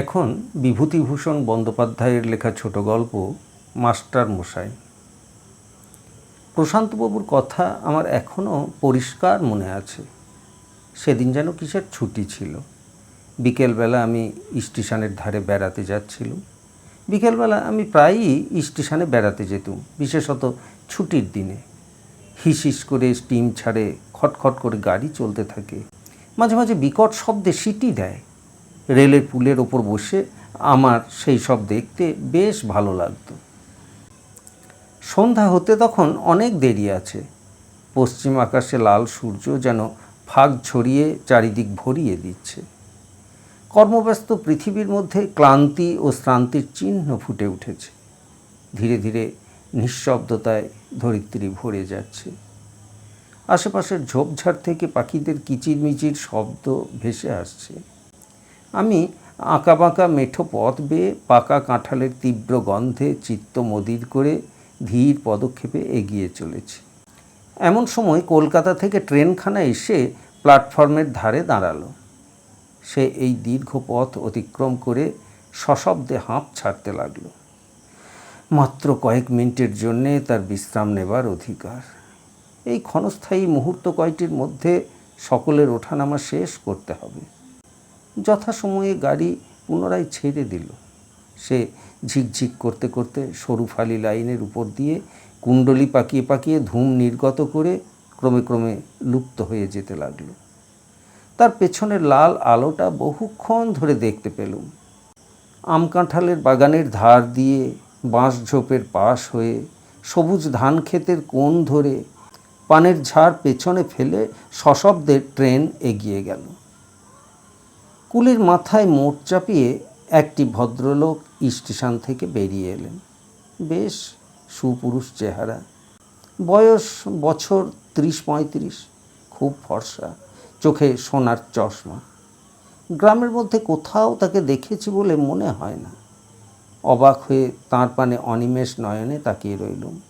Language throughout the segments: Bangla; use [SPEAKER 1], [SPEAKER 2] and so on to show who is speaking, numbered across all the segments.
[SPEAKER 1] এখন বিভূতিভূষণ বন্দ্যোপাধ্যায়ের লেখা ছোট গল্প মাস্টার মশাই। প্রশান্তবাবুর কথা আমার এখনও পরিষ্কার মনে আছে। সেদিন যেন কিসের ছুটি ছিল। বিকেলবেলা আমি স্টেশনের ধারে বেড়াতে যাচ্ছিলাম। বিকেলবেলা আমি প্রায়ই স্টেশনে বেড়াতে যেতুম, বিশেষত ছুটির দিনে। হিস হিস করে স্টিম ছাড়ে খটখট করে গাড়ি চলতে থাকে। মাঝে মাঝে বিকট শব্দে সিটি দেয়। রেলের পুলের ওপর বসে আমার সেই সব দেখতে বেশ ভালো লাগতো। সন্ধ্যা হতে তখন অনেক দেরি আছে। পশ্চিম আকাশে লাল সূর্য যেন ফাঁক ছড়িয়ে চারিদিক ভরিয়ে দিচ্ছে। কর্মব্যস্ত পৃথিবীর মধ্যে ক্লান্তি ও শ্রান্তির চিহ্ন ফুটে উঠেছে। ধীরে ধীরে নিঃশব্দতায় ধরিত্রী ভরে যাচ্ছে। আশেপাশের ঝোপঝাড় থেকে পাখিদের কিচিরমিচির শব্দ ভেসে আসছে। আমি আঁকাবাঁকা মেঠো পথ বেয়ে পাকা কাঁঠালের তীব্র গন্ধে চিত্ত মদির করে ধীর পদক্ষেপে এগিয়ে চলেছি। এমন সময় কলকাতা থেকে ট্রেনখানা এসে প্ল্যাটফর্মের ধারে দাঁড়াল। সে এই দীর্ঘ পথ অতিক্রম করে সশব্দে হাঁপ ছাড়তে লাগল। মাত্র কয়েক মিনিটের জন্যে তার বিশ্রাম নেবার অধিকার। এই ক্ষণস্থায়ী মুহূর্ত কয়টির মধ্যে সকলের ওঠানামা শেষ করতে হবে। যথাসময়ে গাড়ি পুনরায় ছেড়ে দিল। সে ঝিকঝিক করতে করতে সরু ফালি লাইনের উপর দিয়ে কুণ্ডলি পাকিয়ে পাকিয়ে ধূম নির্গত করে ক্রমে ক্রমে লুপ্ত হয়ে যেতে লাগল। তার পেছনের লাল আলোটা বহুক্ষণ ধরে দেখতে পেলুম। আম কাঁঠালের বাগানের ধার দিয়ে বাঁশ ঝোপের পাশ হয়ে সবুজ ধান ক্ষেতের কোণ ধরে পানের ঝাড় পেছনে ফেলে সশব্দে ট্রেন এগিয়ে গেল। কুলির মাথায় মোট চাপিয়ে একটি ভদ্রলোক স্টেশন থেকে বেরিয়ে এলেন। বেশ সুপুরুষ চেহারা। বয়স বছর ত্রিশ পঁয়ত্রিশ খুব ফর্সা চোখে সোনার চশমা। গ্রামের মধ্যে কোথাও তাকে দেখেছি বলে মনে হয় না। অবাক হয়ে তাঁর পানে অনিমেষ নয়নে তাকিয়ে রইলুম।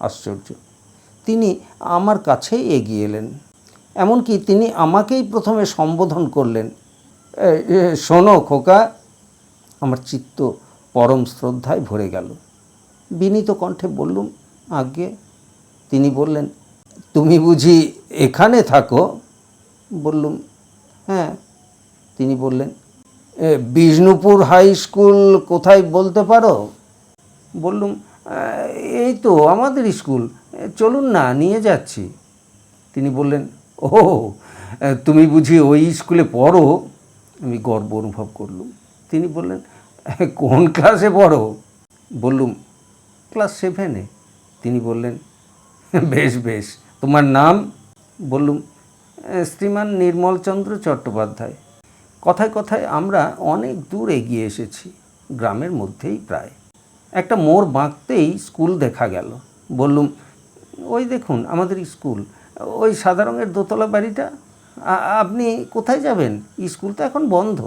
[SPEAKER 1] আশ্চর্য তিনি আমার কাছেই এগিয়ে এলেন। এমনকি তিনি আমাকেই প্রথমে সম্বোধন করলেন। "এ, এ, শোনো খোকা আমার চিত্ত পরম শ্রদ্ধায় ভরে গেল। বিনীত কণ্ঠে বললুম আগে তিনি বললেন তুমি বুঝি এখানে থাকো? বললুম হ্যাঁ। তিনি বললেন "এ, বিষ্ণুপুর হাই স্কুল কোথায় বলতে পারো? বললুম এই তো আমাদের স্কুল চলুন না নিয়ে যাচ্ছি। তিনি বললেন ও তুমি বুঝি ওই স্কুলে পড়ো? আমি গর্ব অনুভব করলুম। তিনি বললেন, কোন ক্লাসে পড়ো? বললুম, ক্লাস সেভেনে তিনি বললেন, বেশ বেশ। তোমার নাম? বললুম, শ্রীমান নির্মলচন্দ্র চট্টোপাধ্যায়। কথায় কথায় আমরা অনেক দূর এগিয়ে এসেছি, গ্রামের মধ্যেই প্রায়। একটা মোড় বাঁকতেই স্কুল দেখা গেল। বললুম, ওই দেখুন, আমাদের স্কুল। ওই সাদা রঙের দোতলা বাড়িটা? আপনি কোথায় যাবেন? স্কুল তো এখন বন্ধ।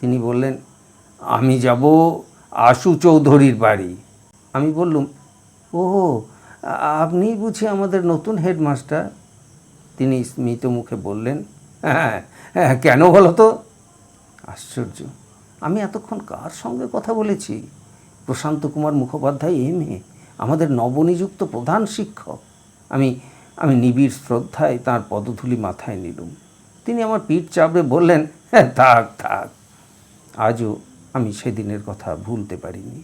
[SPEAKER 1] তিনি বললেন, আমি যাব আশু চৌধুরীর বাড়ি। আমি বললুম ও আপনি বুঝি আমাদের নতুন হেডমাস্টার? তিনি স্মিত মুখে বললেন হ্যাঁ হ্যাঁ কেন বলো তো? আশ্চর্য, আমি এতক্ষণ কার সঙ্গে কথা বলেছি? প্রশান্ত কুমার মুখোপাধ্যায় এম এ, আমাদের নবনিযুক্ত প্রধান শিক্ষক। আমি আমি নিবিড় শ্রদ্ধায় তার পদধূলি মাথায় নিলুম। তিনি আমার পিঠ চাপড়ে বললেন হ্যাঁ থাক থাক। আজও আমি সেদিনের কথা ভুলতে পারিনি।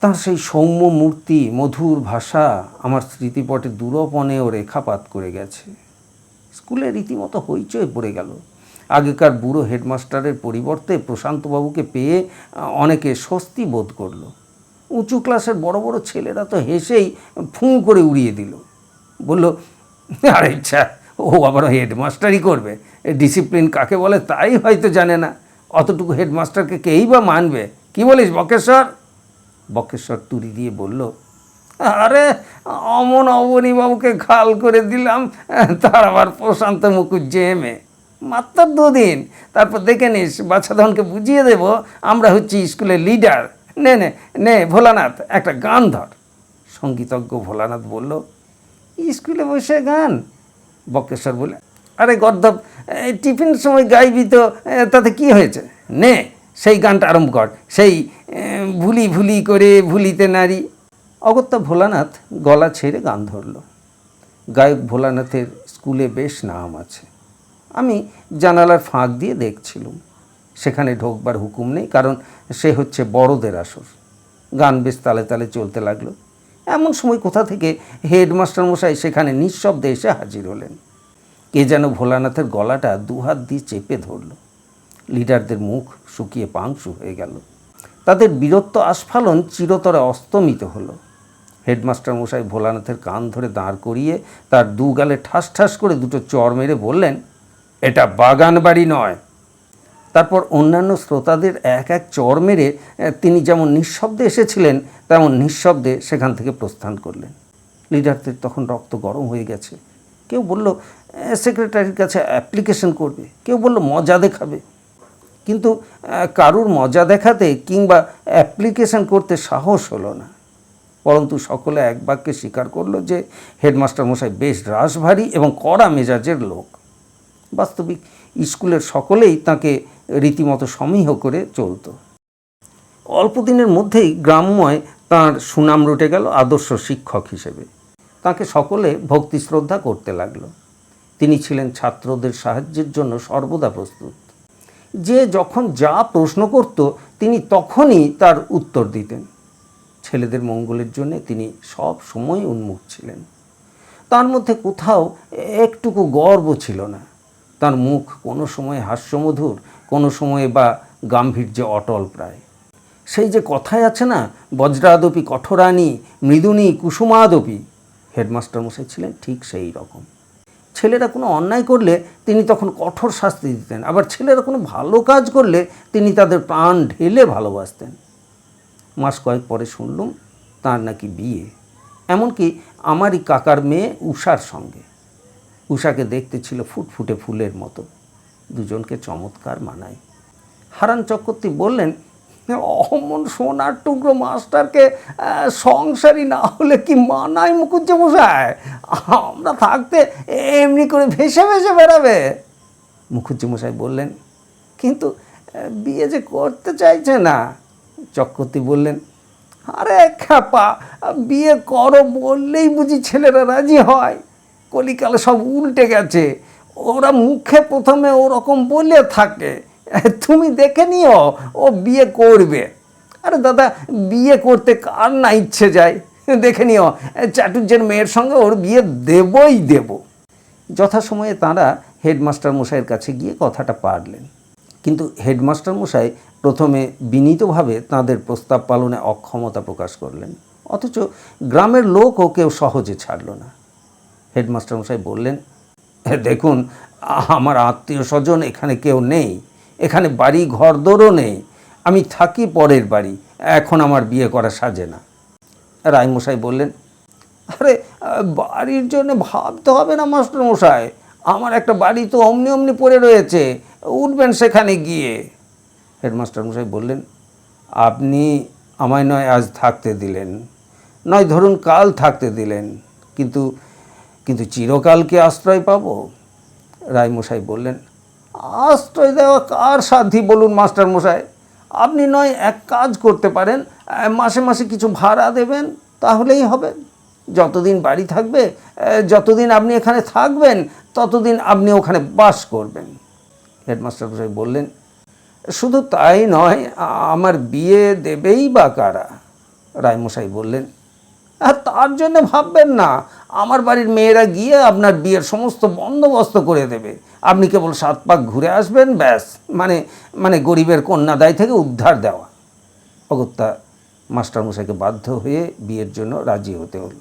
[SPEAKER 1] তার সেই সৌম্য মূর্তি, মধুর ভাষা আমার স্মৃতিপটে দূরপনেও রেখাপাত করে গেছে। স্কুলে রীতিমতো হইচই পড়ে গেল। আগেকার বুড়ো হেডমাস্টারের পরিবর্তে প্রশান্তবাবুকে পেয়ে অনেকে স্বস্তি বোধ করল। উঁচু ক্লাসের বড় বড় ছেলেরা তো হেসেই ফুঁ করে উড়িয়ে দিল। বলল, আরে ইচ্ছা ও আবার হেডমাস্টারই করবে। ডিসিপ্লিন কাকে বলে তাই হয়তো জানে না। অতটুকু হেডমাস্টারকে কেই বা মানবে? কি বলিস বকেশ্বর? বকেশ্বর তুড়ি দিয়ে বলল, আরে, অমন অবনী বাবুকে খাল করে দিলাম, তার আবার প্রশান্ত মুখুজ্জে এমে মাত্র দুদিন, তারপর দেখে নিস বাচ্চাধনকে বুঝিয়ে দেব, আমরা হচ্ছি স্কুলের লিডার। নে নে নে, ভোলানাথ, একটা গান ধর। সঙ্গীতজ্ঞ ভোলানাথ বলল স্কুলে বসে গান। বক্রেশ্বর বলে, আরে গর্ধব টিফিন সময় গাইবি তো তাতে কি হয়েছে? নে, সেই গানটা আরম্ভ কর। সেই ভুলি ভুলি করে ভুলিতে নারী। অগত্যা ভোলানাথ গলা ছেড়ে গান ধরল। গায়ক ভোলানাথের স্কুলে বেশ নাম আছে। আমি জানালার ফাঁক দিয়ে দেখছিলুম। সেখানে ঢোকবার হুকুম নেই, কারণ সে হচ্ছে বড়দের আসর। গান বেশ তালে তালে চলতে লাগল। এমন সময় কোথা থেকে হেডমাস্টার মশাই সেখানে নিঃশব্দে এসে হাজির হলেন। কে যেন ভোলানাথের গলাটা দুহাত দিয়ে চেপে ধরল। লিডারদের মুখ শুকিয়ে পাংশু হয়ে গেল। তাদের বীরত্ব আস্ফালন চিরতরে অস্তমিত হলো। হেডমাস্টার মশাই ভোলানাথের কান ধরে দাঁড় করিয়ে তার দু গালে ঠাস ঠাস করে দুটো চর মেরে বললেন, এটা বাগান বাড়ি নয় তারপর অন্যান্য শ্রোতাদের এক এক চর মেরে তিনি যেমন নিঃশব্দে এসেছিলেন, তেমন নিঃশব্দে সেখান থেকে প্রস্থান করলেন। লিডারদের তখন রক্ত গরম হয়ে গেছে। কেউ বলল সেক্রেটারির কাছে অ্যাপ্লিকেশন করবে। কেউ বলল, মজা দেখাবে। কিন্তু কারুর মজা দেখাতে কিংবা অ্যাপ্লিকেশন করতে সাহস হলো না। পরন্তু সকলে এক বাক্যে স্বীকার করল যে, হেডমাস্টার মশাই বেশ রাশভারী এবং কড়া মেজাজের লোক। বাস্তবিক স্কুলের সকলেই তাকে রীতিমতো সমীহ করে চলতো। অল্প দিনের মধ্যেই গ্রাম্যয় তার সুনাম রুটে গেল আদর্শ শিক্ষক হিসেবে। তাকে সকলে ভক্তি শ্রদ্ধা করতে লাগল। তিনি ছিলেন ছাত্রদের সাহায্যের জন্য সর্বদা প্রস্তুত। যে যখন যা প্রশ্ন করত, তিনি তখনই তার উত্তর দিতেন। ছেলেদের মঙ্গলের জন্য তিনি সব সময় উন্মুখ ছিলেন। তার মধ্যে কোথাও একটুকু গর্ব ছিল না। তার মুখ কোনো সময় হাস্যমধুর কোনো সময়ে বা গাম্ভীর্যে অটল প্রায়। সেই যে কথায় আছে না, বজ্রাদপি কঠোরানি মৃদুনি কুসুমাদপি, হেডমাস্টার মশাই ছিলেন ঠিক সেই রকম। ছেলেরা কোনো অন্যায় করলে তিনি তখন কঠোর শাস্তি দিতেন, আবার ছেলেরা কোনো ভালো কাজ করলে তিনি তাদের প্রাণ ঢেলে ভালোবাসতেন। মাস কয়েক পরে শুনলুম, তার নাকি বিয়ে। এমনকি আমারই কাকার মেয়ে উষার সঙ্গে। উষাকে দেখতে ছিল ফুটফুটে ফুলের মতো। দুজনকে চমৎকার মানায়। হারান চক্রবর্তী বললেন, অমন সোনার টুকরো মাস্টারকে সংসারী না হলে কি মানায় মুকুজ্জ মশাই আমরা থাকতে এমনি করে ভেসে ভেসে বেড়াবে। মুখুজ্জি মশাই বললেন, কিন্তু বিয়ে যে করতে চাইছে না। চক্রবর্তী বললেন, আরে খ্যাপা, বিয়ে করো বললেই বুঝি ছেলেরা রাজি হয়। কলিকালে সব উল্টে গেছে। ওরা মুখে প্রথমে ওরকম বলে থাকে। তুমি দেখে নিও ও বিয়ে করবে। আরে দাদা বিয়ে করতে কার না ইচ্ছে যায়? দেখে নিও চাটুর্যের মেয়ের সঙ্গে ওর বিয়ে দেবই দেব। যথাসময়ে তাঁরা হেডমাস্টার মশাইয়ের কাছে গিয়ে কথাটা পারলেন। কিন্তু হেডমাস্টার মশাই প্রথমে বিনীতভাবে তাদের প্রস্তাব পালনে অক্ষমতা প্রকাশ করলেন। অথচ গ্রামের লোকও কেউ সহজে ছাড়ল না। হেডমাস্টার মশাই বললেন "এ, দেখুন, আমার আত্মীয় স্বজন এখানে কেউ নেই, এখানে বাড়ি ঘরদোরও নেই, আমি থাকি পরের বাড়ি, এখন আমার বিয়ে করা সাজে না। রায়মশাই বললেন, আরে, বাড়ির জন্য ভাবতে হবে না মাস্টার মশাই আমার একটা বাড়ি তো অমনি অমনি পড়ে রয়েছে, উঠবেন সেখানে গিয়ে। হেডমাস্টার মশাই বললেন, আপনি আমায় নয় আজ থাকতে দিলেন, নয় ধরুন কাল থাকতে দিলেন, কিন্তু কিন্তু চিরকালকে আশ্রয় পাবো? রায়মশাই বললেন, আশ্রয় দেওয়া কার সাধ্যি বলুন মাস্টার মশাই আপনি নয়, এক কাজ করতে পারেন, মাসে মাসে কিছু ভাড়া দেবেন, তাহলেই হবে। যতদিন বাড়ি থাকবে, যতদিন আপনি এখানে থাকবেন, ততদিন আপনি ওখানে বাস করবেন। হেডমাস্টার মশাই বললেন, শুধু তাই নয়, আমার বিয়ে দেবেই বা কারা? রায়মশাই বললেন তার জন্য ভাববেন না আমার বাড়ির মেয়েরা গিয়ে আপনার বিয়ের সমস্ত বন্দোবস্ত করে দেবে। আপনি কেবল সাত পাক ঘুরে আসবেন, ব্যাস। মানে মানে গরিবের কন্যাদায় থেকে উদ্ধার দেওয়া। অগত্যা মাস্টারমশাইকে বাধ্য হয়ে বিয়ের জন্য রাজি হতে হলো।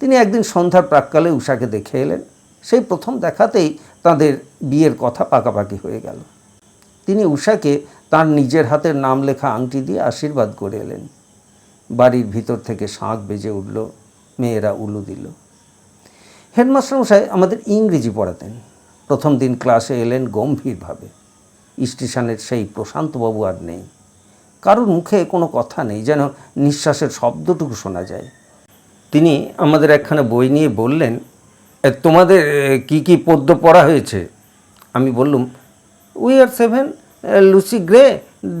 [SPEAKER 1] তিনি একদিন সন্ধ্যার প্রাককালে উষাকে দেখে এলেন। সেই প্রথম দেখাতেই তাদের বিয়ের কথা পাকাপাকি হয়ে গেল। তিনি উষাকে তার নিজের হাতের নাম লেখা আংটি দিয়ে আশীর্বাদ করে এলেন। বাড়ির ভিতর থেকে শাঁখ বেজে উঠল। মেয়েরা উলু দিল। হেডমাস্টার মশাই আমাদের ইংরেজি পড়াতেন। প্রথম দিন ক্লাসে এলেন গম্ভীরভাবে। স্টেশনের সেই প্রশান্তবাবু আর নেই। কারোর মুখে কোনো কথা নেই, যেন নিঃশ্বাসের শব্দটুকু শোনা যায়। তিনি আমাদের একখানা বই নিয়ে বললেন তোমাদের কি কি পদ্য পড়া হয়েছে? আমি বললুম we are seven Lucy Gray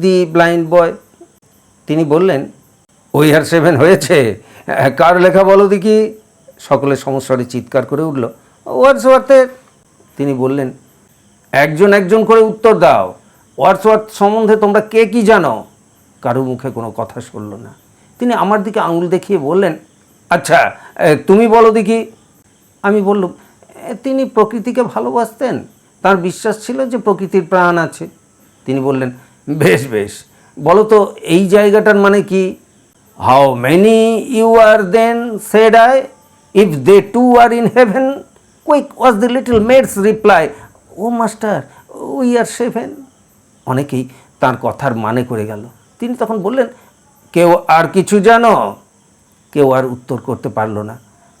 [SPEAKER 1] the blind boy তিনি বললেন ওই আর সেভেন হয়েছে কার লেখা বলো দেখি? সকলে সমস্যারে চিৎকার করে উঠল। ওয়ার্ডসওয়ার্থের তিনি বললেন, একজন একজন করে উত্তর দাও। ওয়ার্ডসওয়ার্থ সম্বন্ধে তোমরা কে কি জানো? কারও মুখে কোনো কথা শুনল না। তিনি আমার দিকে আঙুল দেখিয়ে বললেন আচ্ছা তুমি বলো দেখি। আমি বললাম তিনি প্রকৃতিকে ভালোবাসতেন? তার বিশ্বাস ছিল যে প্রকৃতির প্রাণ আছে। তিনি বললেন, বেশ বেশ। বলো তো, এই জায়গাটার মানে কি? How many you are then said I if they two are in heaven quick was the little maid's reply O master we are seven অনেকেই তার কথার মানে করে গেল। তিনি তখন বললেন, কেউ আর কিছু জানো? কেউ আর উত্তর করতে পারল না।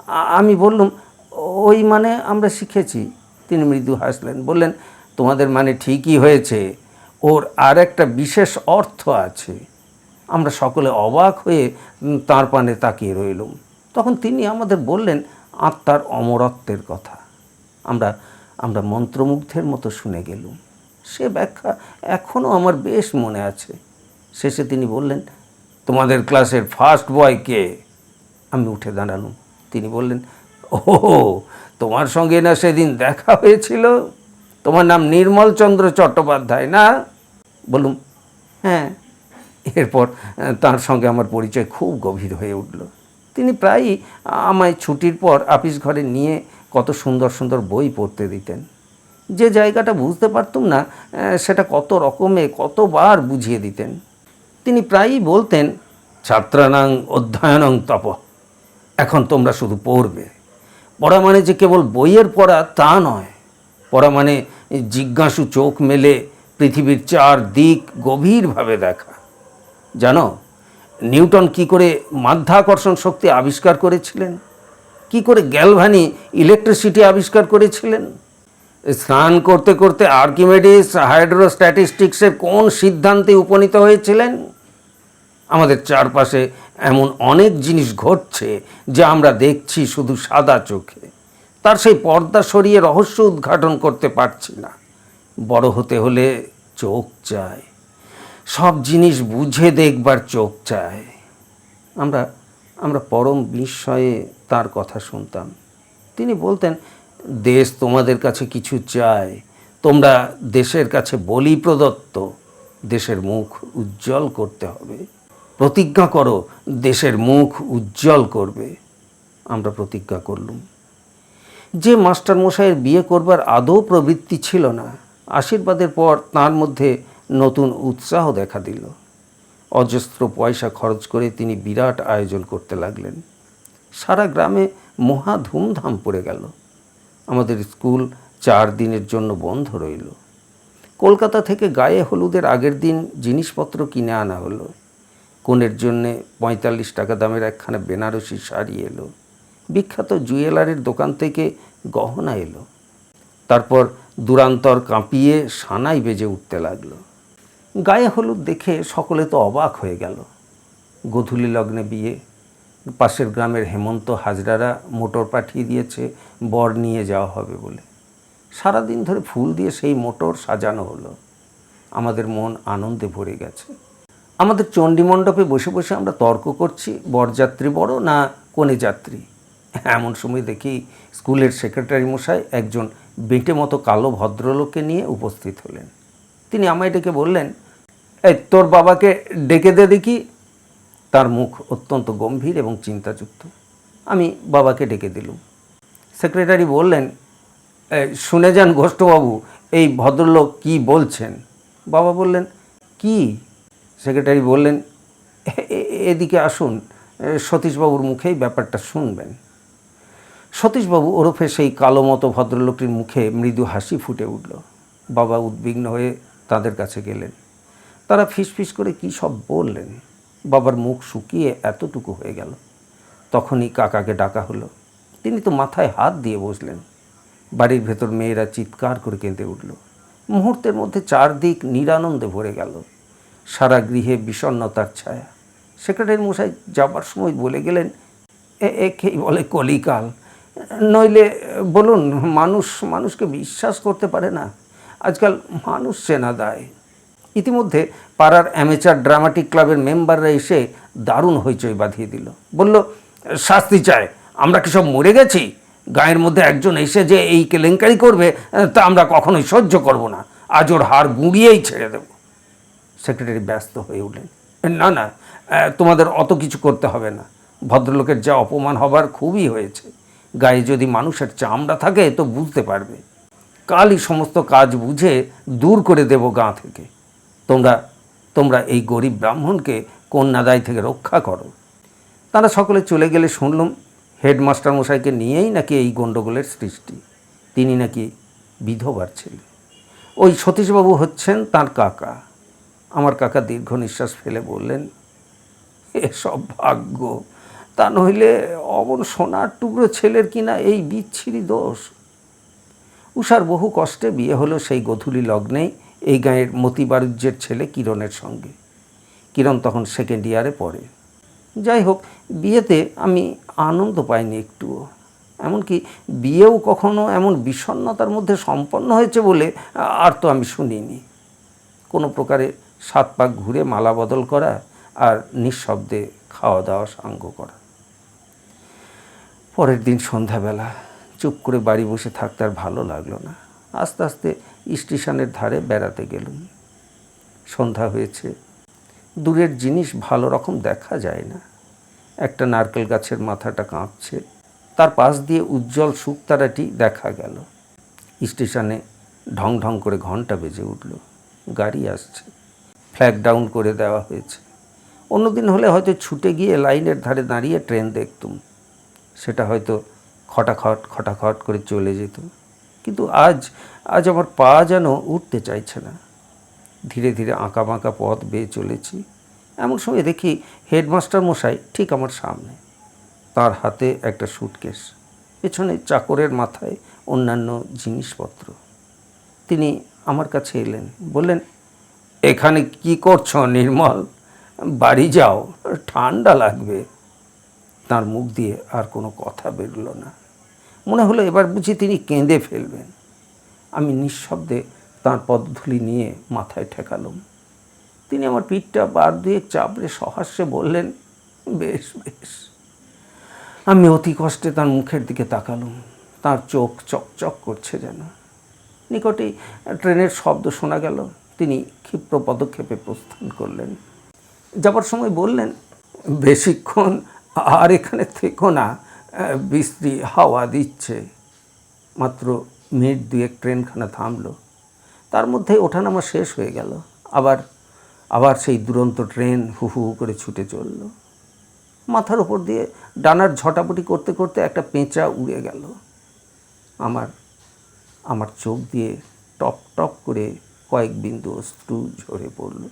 [SPEAKER 1] আমি বললাম, ওই মানে আমরা শিখেছি। তিনি মৃদু হাসলেন, বললেন, তোমাদের মানে ঠিকই হয়েছে। ওর আর একটা বিশেষ অর্থ আছে। আমরা সকলে অবাক হয়ে তার পানে তাকিয়ে রইলুম। তখন তিনি আমাদের বললেন, আত্মার অমরত্বের কথা। আমরা আমরা মন্ত্রমুগ্ধের মতো শুনে গেলুম। সে ব্যাখ্যা এখনও আমার বেশ মনে আছে। শেষে তিনি বললেন, তোমাদের ক্লাসের ফার্স্ট বয় কে? আমি উঠে দাঁড়ালুম। তিনি বললেন ও তোমার সঙ্গে না সেদিন দেখা হয়েছিল? তোমার নাম নির্মল চন্দ্র চট্টোপাধ্যায় না? বলুম হ্যাঁ। এরপর তার সঙ্গে আমার পরিচয় খুব গভীর হয়ে উঠল। তিনি প্রায়ই আমায় ছুটির পর আপিস ঘরে নিয়ে কত সুন্দর সুন্দর বই পড়তে দিতেন। যে জায়গাটা বুঝতে পারতুম না সেটা কত রকমে কতবার বুঝিয়ে দিতেন। তিনি প্রায়ই বলতেন, ছাত্রানাং অধ্যয়নং তপ, এখন তোমরা শুধু পড়বে। পড়া মানে যে কেবল বইয়ের পড়া তা নয় পড়া মানে জিজ্ঞাসু চোখ মেলে পৃথিবীর চার দিক গভীরভাবে দেখা। জানো, নিউটন কি করে মাধ্যাকর্ষণ শক্তি আবিষ্কার করেছিলেন? কি করে গ্যালভানি ইলেকট্রিসিটি আবিষ্কার করেছিলেন? স্নান করতে করতে আর্কিমেডিস হাইড্রোস্ট্যাটিস্টিক্সের কোন সিদ্ধান্তে উপনীত হয়েছিলেন? আমাদের চারপাশে এমন অনেক জিনিস ঘটছে যা আমরা দেখছি শুধু সাদা চোখে। তার সেই পর্দা সরিয়ে রহস্য উদ্ঘাটন করতে পারছি না। বড় হতে হলে চোখ চায় সব জিনিস বুঝে দেখবার চোখ চায়। আমরা আমরা পরম বিস্ময়ে তার কথা শুনতাম। তিনি বলতেন, দেশ তোমাদের কাছে কিছু চায়, তোমরা দেশের কাছে বলি প্রদত্ত, দেশের মুখ উজ্জ্বল করতে হবে। প্রতিজ্ঞা করো, দেশের মুখ উজ্জ্বল করবে। আমরা প্রতিজ্ঞা করলুম। যে মাস্টারমশাইয়ের বিয়ে করবার আদৌ প্রবৃত্তি ছিল না। আশীর্বাদের পর তার মধ্যে নতুন উৎসাহ দেখা দিল। অজস্র পয়সা খরচ করে তিনি বিরাট আয়োজন করতে লাগলেন। সারা গ্রামে মহা ধুমধাম পড়ে গেল। আমাদের স্কুল চার দিনের জন্য বন্ধ রইল। কলকাতা থেকে গায়ে হলুদের আগের দিন জিনিসপত্র কিনে আনা হলো। কনের জন্যে পঁয়তাল্লিশ টাকা দামের একখানা বেনারসি শাড়ি এলো। বিখ্যাত জুয়েলারির দোকান থেকে গহনা এলো। তারপর দুরান্তর কাঁপিয়ে সানাই বেজে উঠতে লাগল। গায়ে হলুদ দেখে সকলে তো অবাক হয়ে গেল। গোধূলি লগ্নে বিয়ে, পাশের গ্রামের হেমন্ত হাজরারা মোটর পাঠিয়ে দিয়েছে, বর নিয়ে যাওয়া হবে বলে। সারাদিন ধরে ফুল দিয়ে সেই মোটর সাজানো হলো। আমাদের মন আনন্দে ভরে গেছে। আমাদের চণ্ডী মণ্ডপে বসে বসে আমরা তর্ক করছি, বরযাত্রী বড় না কনে যাত্রী। এমন সময় দেখি স্কুলের সেক্রেটারি মশাই একজন বেঁটে মতো কালো ভদ্রলোককে নিয়ে উপস্থিত হলেন। তিনি আমায় ডেকে বললেন এই, তোর বাবাকে ডেকে দে দেখি। তার মুখ অত্যন্ত গম্ভীর এবং চিন্তাযুক্ত। আমি বাবাকে ডেকে দিলুম। সেক্রেটারি বললেন শুনে যান ঘোষ্টবাবু এই ভদ্রলোক কি বলছেন? বাবা বললেন, কি? সেক্রেটারি বললেন, "এ- এ- এদিকে আসুন সতীশবাবুর মুখেই ব্যাপারটা শুনবেন। সতীশবাবু ওরফে সেই কালো মতো ভদ্রলোকটির মুখে মৃদু হাসি ফুটে উঠল। বাবা উদ্বিগ্ন হয়ে তাদের কাছে গেলেন। তারা ফিসফিস করে কী সব বললেন? বাবার মুখ শুকিয়ে এতটুকু হয়ে গেল। তখনই কাকাকে ডাকা হলো। তিনি তো মাথায় হাত দিয়ে বসলেন। বাড়ির ভেতর মেয়েরা চিৎকার করে কেঁদে উঠল। মুহূর্তের মধ্যে চারদিক নিরানন্দে ভরে গেল। সারা গৃহে বিষণ্ণতার ছায়া। সেক্রেটারি মশাই যাবার সময় বলে গেলেন, "এ- একেই বলে কলিকাল? নইলে বলুন, মানুষ, মানুষকে বিশ্বাস করতে পারে না। আজকাল মানুষ চেনা দেয়। ইতিমধ্যে পাড়ার অ্যামেচার ড্রামাটিক ক্লাবের মেম্বাররা এসে দারুণ হইচই বাঁধিয়ে দিল। বলল, শাস্তি চায় আমরা কি সব মরে গেছি? গায়ের মধ্যে একজন এসে যে এই কেলেঙ্কারি করবে, তা আমরা কখনোই সহ্য করব না। আজ ওর হার গুঁড়িয়েই ছেড়ে দেব। সেক্রেটারি ব্যস্ত হয়ে উঠলেন, না না তোমাদের অত কিছু করতে হবে না। ভদ্রলোকের যা অপমান হবার খুবই হয়েছে। গায়ে যদি মানুষের চামড়া থাকে, তো বুঝতে পারবে। কালই সমস্ত কাজ বুঝে দূর করে দেব গাঁ থেকে। তোমরা তোমরা এই গরিব ব্রাহ্মণকে কন্যাদায় থেকে রক্ষা করো? তারা সকলে চলে গেলে শুনলাম, হেডমাস্টার মশাইকে নিয়েই নাকি এই গণ্ডগোলের সৃষ্টি। তিনি নাকি বিধবার ছেলে। ওই সতীশবাবু হচ্ছেন তার কাকা। আমার কাকা দীর্ঘ নিঃশ্বাস ফেলে বললেন এসব ভাগ্য, তা নইলে অমন সোনার টুকরো ছেলের কিনা এই বিচ্ছিরি দোষ? উষার বহু কষ্টে বিয়ে হলো সেই গধূলি লগ্নেই এই গাঁয়ের মতি বাণিজ্যের ছেলে কিরণের সঙ্গে। কিরণ তখন সেকেন্ড ইয়ারে পড়ে। যাই হোক, বিয়েতে আমি আনন্দ পাইনি একটুও। এমনকি বিয়েও কখনো এমন বিষণ্ণতার মধ্যে সম্পন্ন হয়েছে বলে আর তো আমি শুনিনি। কোনো প্রকারে সাত পাক ঘুরে মালা বদল করা আর নিঃশব্দে খাওয়া দাওয়া সাঙ্গ করা। পরের দিন সন্ধ্যাবেলা চুপ করে বাড়ি বসে থাকতে আর ভালো লাগল না। আস্তে আস্তে স্টেশনের ধারে বেড়াতে গেলুম। সন্ধ্যা হয়েছে। দূরের জিনিস ভালো রকম দেখা যায় না। একটা নারকেল গাছের মাথাটা কাঁপছে। তার পাশ দিয়ে উজ্জ্বল শুকতারাটি দেখা গেল। স্টেশনে ঢং ঢং করে ঘণ্টা বেজে উঠল। গাড়ি আসছে। ফ্ল্যাগ ডাউন করে দেওয়া হয়েছে। অন্যদিন হলে হয়তো ছুটে গিয়ে লাইনের ধারে দাঁড়িয়ে ট্রেন দেখতুম। সেটা হয়তো খটাখট খটাখট করে চলে যেত। কিন্তু আজ আজ আমার পা যেন উঠতে চাইছে না। ধীরে ধীরে আঁকা বাঁকা পথ বেয়ে চলেছি। এমন সময় দেখি হেডমাস্টার মশাই ঠিক আমার সামনে। তার হাতে একটা সুটকেস, পেছনে চাকরের মাথায় অন্যান্য জিনিসপত্র। তিনি আমার কাছে এলেন, বললেন, এখানে কি করছ নির্মল? বাড়ি যাও, ঠান্ডা লাগবে। তার মুখ দিয়ে আর কোনো কথা বেরোলো না। মনে হলো এবার বুঝি তিনি কেঁদে ফেলবেন। আমি নিঃশব্দে তাঁর পদধূলি নিয়ে মাথায় ঠেকালাম। তিনি আমার পিঠটা বার দুয়ে চাপড়ে সহাস্যে বললেন, বেশ বেশ। আমি অতি কষ্টে তার মুখের দিকে তাকালুম। তার চোখ চকচক করছে যেন। নিকটেই ট্রেনের শব্দ শোনা গেল। তিনি ক্ষিপ্র পদক্ষেপে প্রস্থান করলেন। যাবার সময় বললেন, বেশিক্ষণ আর এখানে থেকো না। বিশ্রী হাওয়া দিচ্ছে। মাত্র মিনিট দুয়েক ট্রেনখানা থামলো। তার মধ্যে ওঠানামা শেষ হয়ে গেল। আবার আবার সেই দুরন্ত ট্রেন হু হু হু করে ছুটে চলল। মাথার ওপর দিয়ে ডানার ঝটাপটি করতে করতে একটা পেঁচা উড়ে গেল। আমার আমার চোখ দিয়ে টপ টপ করে কয়েক বিন্দু অশ্রু ঝরে পড়ল।